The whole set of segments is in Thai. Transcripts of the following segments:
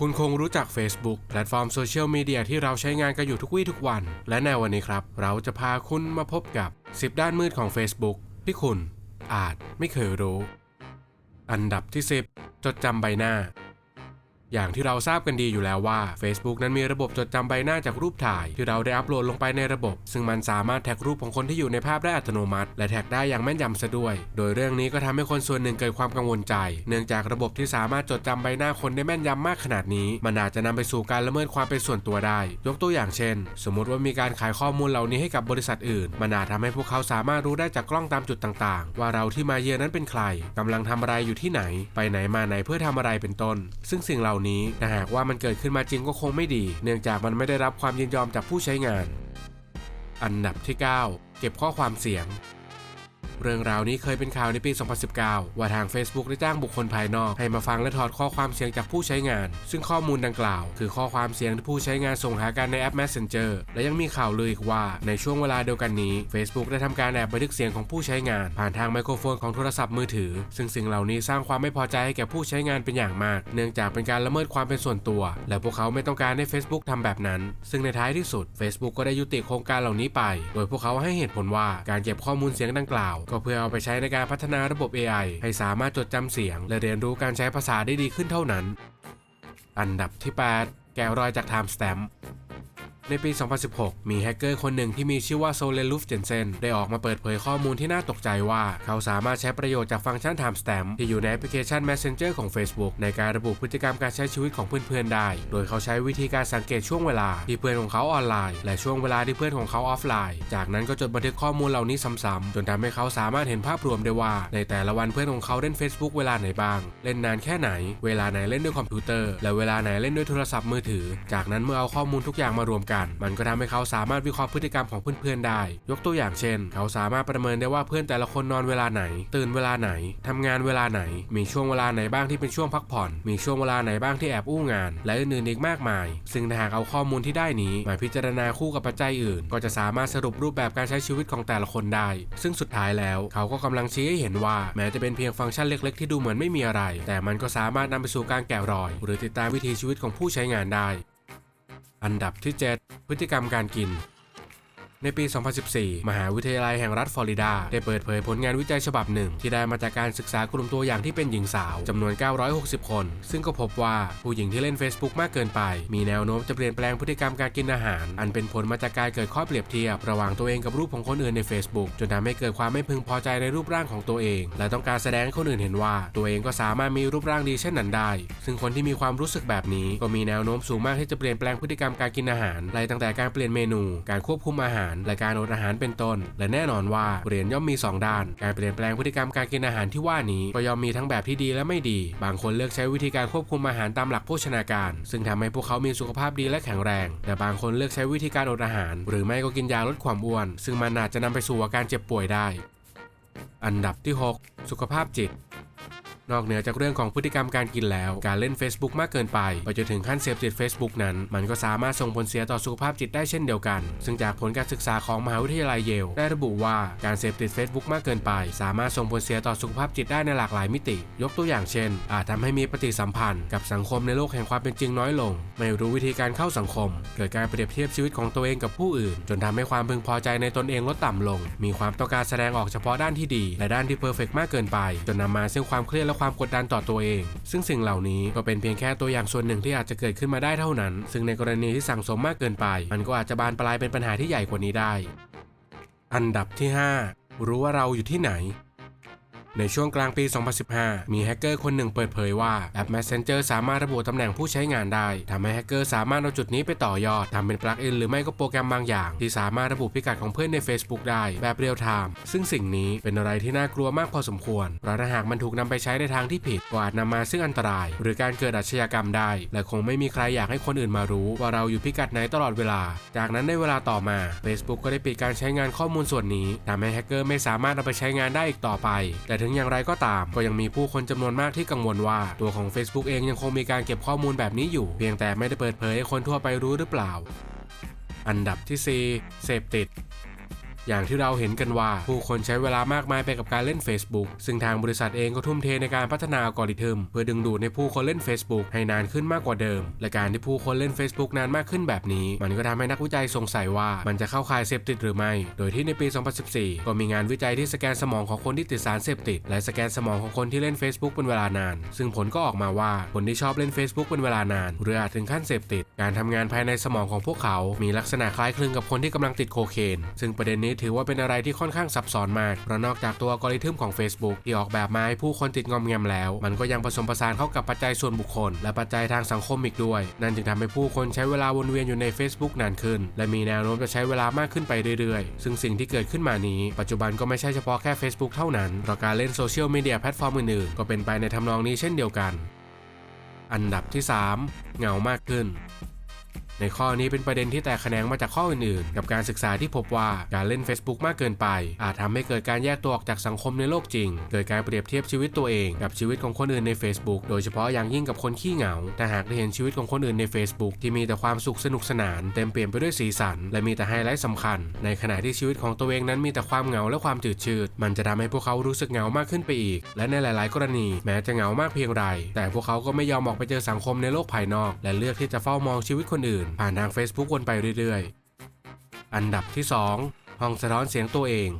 คุณคงรู้จัก Facebook แพลตฟอร์มโซเชียลมีเดียที่เราใช้งานกันอยู่ทุกวี่ทุกวัน และในวันนี้ครับ เราจะพาคุณมาพบกับ 10 ด้านมืดของ Facebook ที่คุณอาจไม่เคยรู้ อันดับที่ 10 จดจำใบหน้า อย่างที่เราทราบกันดีอยู่แล้วว่า Facebook นั้นมีระบบจดจำใบหน้าจากรูปถ่าย ที่เราได้อัปโหลดลงไปในระบบ ซึ่งมันสามารถแท็กรูปของคนที่อยู่ในภาพได้อัตโนมัติ และแท็กได้อย่างแม่นยำซะด้วย โดยเรื่องนี้ก็ทำให้คนส่วนหนึ่งเกิดความกังวลใจ เนื่องจากระบบที่สามารถจดจำใบหน้าคนได้แม่นยำมากขนาดนี้ มันอาจจะนำไปสู่การละเมิดความเป็นส่วนตัวได้ ยกตัวอย่างเช่น สมมติว่ามีการขายข้อมูลเหล่านี้ให้กับบริษัทอื่น มันอาจทำให้พวกเขาสามารถรู้ได้จากกล้องตามจุดต่างๆ ว่าเราที่มาเยือนนั้นเป็นใครกำลังทำอะไรอยู่ที่ไหน ไปไหนมาไหนเพื่อทำอะไรเป็นต้น ซึ่งสิ่งเหล่านี้ถ้าหากว่ามันเกิดขึ้นมาจริงก็คงไม่ดี เนื่องจากมันไม่ได้รับความยินยอมจากผู้ใช้งาน อันดับที่ 9 เก็บข้อความเสียง เรื่องราวนี้เคยเป็นข่าวในปี 2019 ว่าทาง Facebook ได้จ้างบุคคลภายนอก ให้มาฟังและถอดข้อความเสียงจากผู้ใช้งาน ซึ่งข้อมูลดังกล่าว คือข้อความเสียงที่ผู้ใช้งานส่งหากันในแอป Messenger และยังมีข่าวลืออีกว่าในช่วงเวลาเดียวกันนี้ Facebook ได้ทำการแอบบันทึกเสียงของผู้ใช้งาน ผ่านทางไมโครโฟนของโทรศัพท์มือถือ ซึ่งสิ่งเหล่านี้สร้างความไม่พอใจให้แก่ผู้ใช้งานเป็นอย่างมาก เนื่องจากเป็นการละเมิดความเป็นส่วนตัว และพวกเขาไม่ต้องการให้ Facebook ทำแบบนั้น ซึ่งในท้ายที่สุด Facebook ก็ได้ยุติโครงการเหล่านี้ไป โดยพวกเขาให้เหตุผลว่าการเก็บข้อมูลเสียงดังกล่าวก็เพื่อเอาไปใช้ในการพัฒนาระบบ AI ให้สามารถจดจำเสียง และเรียนรู้การใช้ภาษาได้ดีขึ้นเท่านั้น อันดับที่ 8 แกะรอยจาก Timestamp ในปี 2016 มีแฮกเกอร์คนหนึ่งที่มีชื่อว่าโซเลลูฟเจนเซนได้ออกมาเปิดเผยข้อมูลที่น่าตกใจว่า เขาสามารถใช้ประโยชน์จากฟังก์ชัน Timestamp ที่อยู่ในแอปพลิเคชัน Messenger ของ Facebook ในการระบุพฤติกรรมการใช้ชีวิตของเพื่อนๆได้ โดยเขาใช้วิธีการสังเกตช่วงเวลาที่เพื่อนของเขาออนไลน์ และช่วงเวลาที่เพื่อนของเขาออฟไลน์ จากนั้นก็จดบันทึกข้อมูลเหล่านี้ซ้ำๆจนทำให้เขาสามารถเห็นภาพรวมได้ว่า ในแต่ละวันเพื่อนของเขาเล่น Facebook เวลาไหนบ้าง เล่นนานแค่ไหน เวลาไหนเล่นด้วยคอมพิวเตอร์ และเวลาไหนเล่นด้วยโทรศัพท์มือถือ จากนั้นเมื่อเอาข้อมูลทุกอย่างมารวมกันมันก็ทำให้เขาสามารถวิเคราะห์พฤติกรรมของเพื่อนๆได้ ยกตัวอย่างเช่น เขาสามารถประเมินได้ว่าเพื่อนแต่ละคนนอนเวลาไหน ตื่นเวลาไหนทำงานเวลาไหน มีช่วงเวลาไหนบ้างที่เป็นช่วงพักผ่อน มีช่วงเวลาไหนบ้างที่แอบอู้งาน และอื่นๆอีกมากมาย ซึ่งถ้าหากเอาข้อมูลที่ได้นี้มาพิจารณาคู่กับปัจจัยอื่น ก็จะสามารถสรุปรูปแบบการใช้ชีวิตของแต่ละคนได้ ซึ่งสุดท้ายแล้วเขาก็กำลังชี้ให้เห็นว่า แม้จะเป็นเพียงฟังก์ชันเล็ก ๆ ที่ดูเหมือนไม่มีอะไร แต่มันก็สามารถนำไปสู่การแกะรอย หรือติดตามวิถีชีวิตของผู้ใช้งานได้ อันดับที่ 7 พฤติกรรมการกิน ในปี 2014 มหาวิทยาลัยแห่งรัฐฟลอริดา ได้เปิดเผยผลงานวิจัยฉบับหนึ่ง ที่ได้มาจากการศึกษากลุ่มตัวอย่างที่เป็นหญิงสาวจำนวน 960 คน ซึ่งก็พบว่าผู้หญิงที่เล่น Facebook มากเกินไป มีแนวโน้มจะเปลี่ยนแปลงพฤติกรรมการกินอาหาร อันเป็นผลมาจากการเกิดข้อเปรียบเทียบ ระหว่างตัวเองกับรูปของคนอื่นใน Facebook จนทำให้เกิดความไม่พึงพอใจในรูปร่างของตัวเอง และต้องการแสดงให้คนอื่นเห็นว่า ตัวเองก็สามารถมีรูปร่างดีเช่นนั้นได้ ซึ่งคนที่มีความรู้สึกแบบนี้ก็มีแนวโน้มสูงมากที่จะเปลี่ยนแปลงพฤติกรรมการกินอาหารไล่ตั้งแต่การเปลี่ยนเมนู การควบคุมอาหารและการอดอาหารเป็นต้น และแน่นอนว่าเหรียญย่อมมี 2 ด้าน การเปลี่ยนแปลงพฤติกรรมการกินอาหารที่ว่านี้ก็ย่อมมีทั้งแบบที่ดีและไม่ดี บางคนเลือกใช้วิธีการควบคุมอาหารตามหลักโภชนาการ ซึ่งทำให้พวกเขามีสุขภาพดีและแข็งแรง แต่บางคนเลือกใช้วิธีการอดอาหาร หรือไม่ก็กินยาลดความอ้วน ซึ่งมันอาจจะนำไปสู่อาการเจ็บป่วยได้ อันดับที่ 6 สุขภาพจิต นอกเหนือจากเรื่องของพฤติกรรมการกินแล้ว การเล่น Facebook มากเกินไป ไปจนถึงขั้นเสพติด Facebook นั้น มันก็สามารถส่งผลเสียต่อสุขภาพจิตได้เช่นเดียวกัน ซึ่งจากผลการศึกษาของมหาวิทยาลัยเยลได้ระบุว่าการเสพติด Facebook มากเกินไป สามารถส่งผลเสียต่อสุขภาพจิตได้ในหลากหลายมิติ ยกตัวอย่างเช่น อาจทำให้มีปฏิสัมพันธ์กับสังคมในโลกแห่งความเป็นจริงน้อยลง ไม่รู้วิธีการเข้าสังคม เกิดการเปรียบเทียบชีวิตของตัวเองกับผู้อื่น จนทำให้ความพึงพอใจในตนเองลดต่ำลง มีความต้องการแสดงออกเฉพาะด้านที่ดี และด้านที่เพอร์เฟกมากเกินไป จนนำมาซึ่งความเครียดและความกดดันต่อตัวเอง ซึ่งสิ่งเหล่านี้ก็เป็นเพียงแค่ตัวอย่างส่วนหนึ่งที่อาจจะเกิดขึ้นมาได้เท่านั้น ซึ่งในกรณีที่สั่งสมมากเกินไป มันก็อาจจะบานปลายเป็นปัญหาที่ใหญ่กว่านี้ได้ อันดับที่ 5 รู้ว่าเราอยู่ที่ไหน ในช่วงกลางปี 2015 มีแฮกเกอร์คนหนึ่งเปิดเผยว่าแอป Messenger สามารถระบุตำแหน่งผู้ใช้งานได้ทำให้แฮกเกอร์สามารถเอาจุดนี้ไปต่อยอดทำเป็นปลั๊กอินหรือไม่ก็โปรแกรมบางอย่าง ที่สามารถระบุพิกัดของเพื่อนใน Facebook ได้แบบเรียลไทม์ซึ่งสิ่งนี้เป็นอะไรที่น่ากลัวมากพอสมควรเพราะถ้าหากมันถูกนำไปใช้ในทางที่ผิดก็อาจนำมาซึ่งอันตราย หรือการเกิดอาชญากรรมได้ และคงไม่มีใครอยากให้คนอื่นมารู้ว่าเราอยู่พิกัดไหนตลอดเวลา จากนั้นในเวลาต่อมา Facebook ก็ได้ปิดการใช้งานข้อมูลส่วนนี้ทำให้แฮกเกอร์ไม่สามารถเอาไปใช้งานได้อีกต่อไป แต่ถึงอย่างไรก็ตาม ก็ยังมีผู้คนจำนวนมากที่กังวลว่า ตัวของ Facebook เองยังคงมีการเก็บข้อมูลแบบนี้อยู่ เพียงแต่ไม่ได้เปิดเผยให้คนทั่วไปรู้หรือเปล่า อันดับที่ 4 เสพติด อย่างที่เราเห็นกันว่า ผู้คนใช้เวลามากมายไปกับการเล่น Facebook ซึ่งทางบริษัทเองก็ทุ่มเทในการพัฒนาอัลกอริทึมเพื่อดึงดูดในผู้คนเล่น Facebook ให้นานขึ้นมากกว่าเดิม และการที่ผู้คนเล่น Facebook นานมากขึ้นแบบนี้ มันก็ทำให้นักวิจัยสงสัยว่ามันจะเข้าข่ายเสพติดหรือไม่ โดยที่ในปี 2014 ก็มีงานวิจัยที่สแกนสมองของคนที่ติดสารเสพติด และสแกนสมองของคนที่เล่น Facebook เป็นเวลานาน ซึ่งผลก็ออกมาว่าคนที่ชอบเล่น Facebook เป็นเวลานานหรืออาจถึงขั้นเสพติด การทำงานภายในสมองของพวกเขา มีลักษณะคล้ายคลึงกับคนที่กำลังติดโคเคน ซึ่งประเด็นนี้ถือว่าเป็นอะไรที่ค่อนข้างซับซ้อนมาก เพราะนอกจากตัวอัลกอริทึมของ Facebook ที่ออกแบบมาให้ผู้คนติดงอมแงมแล้ว มันก็ยังผสมผสานเข้ากับปัจจัยส่วนบุคคล และปัจจัยทางสังคมอีกด้วย นั่นจึงทำให้ผู้คนใช้เวลาวนเวียนอยู่ใน Facebook นานขึ้น และมีแนวโน้มจะใช้เวลามากขึ้นไปเรื่อยๆ ซึ่งสิ่งที่เกิดขึ้นมานี้ ปัจจุบันก็ไม่ใช่เฉพาะแค่ Facebook เท่านั้นเพราะการเล่นโซเชียลมีเดียแพลตฟอร์มอื่นๆก็เป็นไปในทำนองนี้เช่นเดียวกัน อันดับที่ 3 เหงามากขึ้น ในข้อนี้เป็นประเด็นที่แตกแขนงมาจากข้ออื่นๆ กับการศึกษาที่พบว่าการเล่น Facebook มากเกินไป อาจทำให้เกิดการแยกตัวออกจากสังคมในโลกจริง เกิดการเปรียบเทียบชีวิตตัวเองกับชีวิตของคนอื่นใน Facebook โดยเฉพาะอย่างยิ่งกับคนขี้เหงา แต่หากได้เห็นชีวิตของคนอื่นใน Facebook ที่มีแต่ความสุขสนุกสนาน เต็มเปี่ยมไปด้วยสีสัน และมีแต่ไฮไลท์สำคัญ ในขณะที่ชีวิตของตัวเองนั้นมีแต่ความเหงาและความจืดชืด มันจะทำให้พวกเขารู้สึกเหงามากขึ้นไปอีก และในหลาย ๆ กรณีแม้จะเหงามากเพียงไร แต่พวกเขาก็ไม่ยอมออกไปเจอสังคมในโลกภายนอก และเลือกที่จะเฝ้ามองชีวิตคนอื่นผ่านทาง Facebook วนไปเรื่อยๆ อันดับที่ 2 ห้องสะท้อนเสียงตัวเอง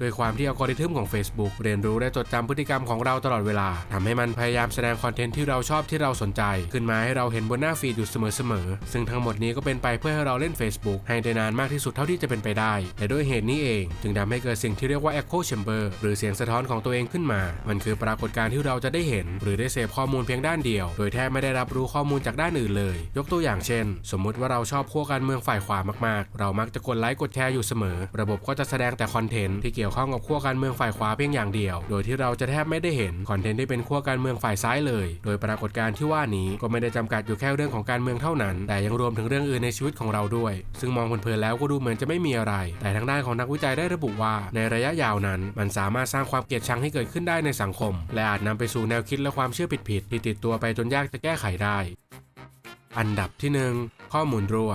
โดยความที่อัลกอริทึมของ Facebook เรียนรู้และจดจำพฤติกรรมของเราตลอดเวลาทำให้มันพยายามแสดงคอนเทนต์ที่เราชอบที่เราสนใจ ขึ้นมาให้เราเห็นบนหน้าฟีดอยู่เสมอๆ ซึ่งทั้งหมดนี้ก็เป็นไปเพื่อให้เราเล่น Facebook ให้ได้นานมากที่สุดเท่าที่จะเป็นไปได้ และด้วยเหตุนี้เอง จึงทำให้เกิดสิ่งที่เรียกว่า Echo Chamber หรือเสียงสะท้อนของตัวเองขึ้นมา มันคือปรากฏการณ์ที่เราจะได้เห็น หรือได้เสพข้อมูลเพียงด้านเดียว โดยแทบไม่ได้รับรู้ข้อมูลจากด้านอื่นเลย ยกตัวอย่างเช่น สมมุติว่าเราชอบขั้วการเมืองฝ่ายขวามากๆ เรามักจะกดไลค์กดแชร์อยู่เสมอ ระบบก็จะแสดงแต่คอนเทนต์ที่เกี่ยวข้องกับขั้วการเมืองฝ่ายขวาเพียงอย่างเดียว โดยที่เราจะแทบไม่ได้เห็นคอนเทนต์ที่เป็นขั้วการเมืองฝ่ายซ้ายเลย โดยปรากฏการณ์ที่ว่านี้ก็ไม่ได้จำกัดอยู่แค่เรื่องของการเมืองเท่านั้น แต่ยังรวมถึงเรื่องอื่นในชีวิตของเราด้วย ซึ่งมองเพลินๆแล้วก็ดูเหมือนจะไม่มีอะไร แต่ทางด้านของนักวิจัยได้ระบุว่า ในระยะยาวนั้น มันสามารถสร้างความเกลียดชังให้เกิดขึ้นได้ในสังคม และอาจนำไปสู่แนวคิดและความเชื่อผิดๆที่ติดตัวไปจนยากจะแก้ไขได้ อันดับที่หนึ่งข้อมูลรั่ว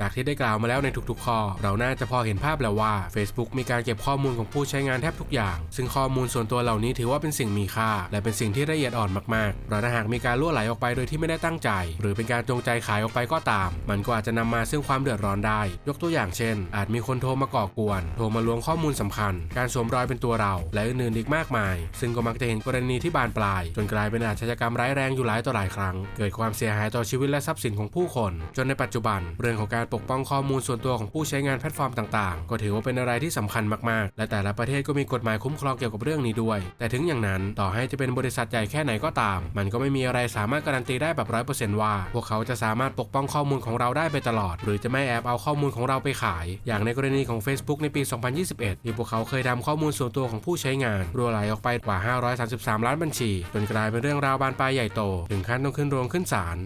จากที่ได้กล่าวมาแล้วในทุกๆ ข้อ เราน่าจะพอเห็นภาพแล้วว่า Facebook มีการเก็บข้อมูลของผู้ใช้งานแทบทุกอย่าง ซึ่งข้อมูลส่วนตัวเหล่านี้ถือว่าเป็นสิ่งมีค่า และเป็นสิ่งที่ละเอียดอ่อนมากๆเราถ้าหากมีการล่วไหลออกไปโดยที่ไม่ได้ตั้งใจ หรือเป็นการจงใจขายออกไปก็ตาม มันก็อาจจะนำมาซึ่งความเดือดร้อนได้ ยกตัวอย่างเช่น อาจมีคนโทรมาก่อกวน โทรมาลวงข้อมูลสำคัญ การสวมรอยเป็นตัวเรา และอื่นๆอีกมากมาย ซึ่งก็มักจะเห็นกรณีที่บานปลาย จนกลายเป็นอาชญากรรมร้ายแรงอยู่หลายต่อหลายครั้ง เกิดความเสียหายต่อชีวิตและทรัพย์สินของผู้คน จนในปัจจุบันเรื่องของการปกป้องข้อมูลส่วนตัวของผู้ใช้งานแพลตฟอร์มต่างๆ ก็ถือว่าเป็นอะไรที่สำคัญมากๆ และแต่ละประเทศก็มีกฎหมายคุ้มครองเกี่ยวกับเรื่องนี้ด้วย แต่ถึงอย่างนั้นต่อให้จะเป็นบริษัทใหญ่แค่ไหนก็ตาม มันก็ไม่มีอะไรสามารถการันตีได้แบบร้อยเปอร์เซนต์ว่า พวกเขาจะสามารถปกป้องข้อมูลของเราได้ไปตลอด หรือจะไม่แอบเอาข้อมูลของเราไปขาย อย่างในกรณีของ Facebook ในปี 2021 ที่พวกเขาเคยทำข้อมูลส่วนตัวของผู้ใช้งานรั่วไหลออกไปกว่า 533 ล้านบัญชีจนกลายเป็นเรื่องราวบานปลายใหญ่โต ถึงขั้นต้องขึ้นโรงขึ้นศาล